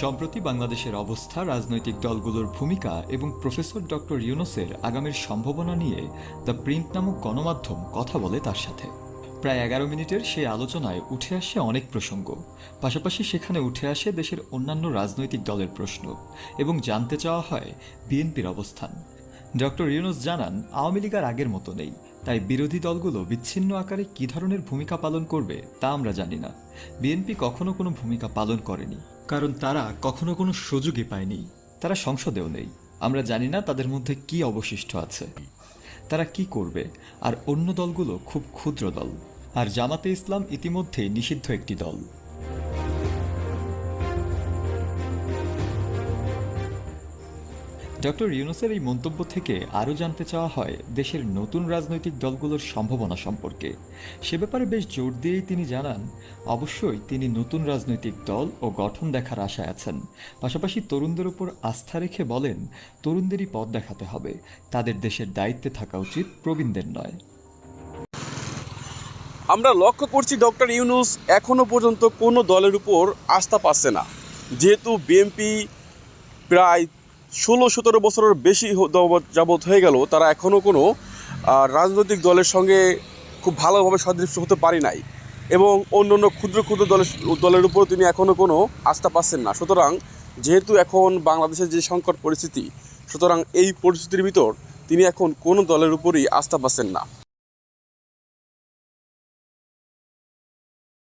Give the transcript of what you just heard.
সম্প্রতি বাংলাদেশের অবস্থা, রাজনৈতিক দলগুলোর ভূমিকা এবং প্রফেসর ডক্টর ইউনুসের আগামীর সম্ভাবনা নিয়ে দ্য প্রিন্ট নামক গণমাধ্যম কথা বলে তার সাথে। প্রায় এগারো মিনিটের সেই আলোচনায় উঠে আসে অনেক প্রসঙ্গ। পাশাপাশি সেখানে উঠে আসে দেশের অন্যান্য রাজনৈতিক দলের প্রশ্ন এবং জানতে চাওয়া হয় বিএনপির অবস্থান। ডক্টর ইউনুস জানান, আওয়ামী লীগ আর আগের মতো নেই। তাই বিরোধী দলগুলো বিচ্ছিন্ন আকারে কী ধরনের ভূমিকা পালন করবে তা আমরা জানি না। বিএনপি কখনো কোনো ভূমিকা পালন করেনি, কারণ তারা কখনো কোনো সুযোগই পায়নি। তারা সংসদেও নেই। আমরা জানি না তাদের মধ্যে কি অবশিষ্ট আছে। তারা কি করবে? আর অন্য দলগুলো খুব ক্ষুদ্র দল। আর জামাতে ইসলাম ইতিমধ্যেই নিষিদ্ধ একটি দল। ডক্টর ইউনুসের এই মন্তব্য থেকে আরও জানতে চাওয়া হয় দেশের নতুন রাজনৈতিক দলগুলোর সম্ভাবনা সম্পর্কে। সে ব্যাপারে বেশ জোর দিয়েই তিনি জানান, অবশ্যই তিনি নতুন রাজনৈতিক দল ও গঠন দেখার আশায় আছেন। পাশাপাশি তরুণদের উপর আস্থা রেখে বলেন, তরুণদেরই পথ দেখাতে হবে। তাদের দেশের দায়িত্বে থাকা উচিত প্রবীণদের নয়। আমরা লক্ষ্য করছি ডক্টর ইউনুস এখনও পর্যন্ত কোনো দলের উপর আস্থা পাচ্ছে না। যেহেতু বিএনপি প্রায় ষোলো, সতেরো বছরের বেশি যাবৎ হয়ে গেল, তারা এখনও কোনো রাজনৈতিক দলের সঙ্গে খুব ভালোভাবে সদৃশ্য হতে পারি নাই এবং অন্য অন্য ক্ষুদ্র ক্ষুদ্র দলের দলের উপর তিনি এখনও কোনো আস্থা পাচ্ছেন না। সুতরাং যেহেতু এখন বাংলাদেশের যে সংকট পরিস্থিতি, সুতরাং এই পরিস্থিতির ভিতর তিনি এখন কোনো দলের উপরই আস্থা পাচ্ছেন না।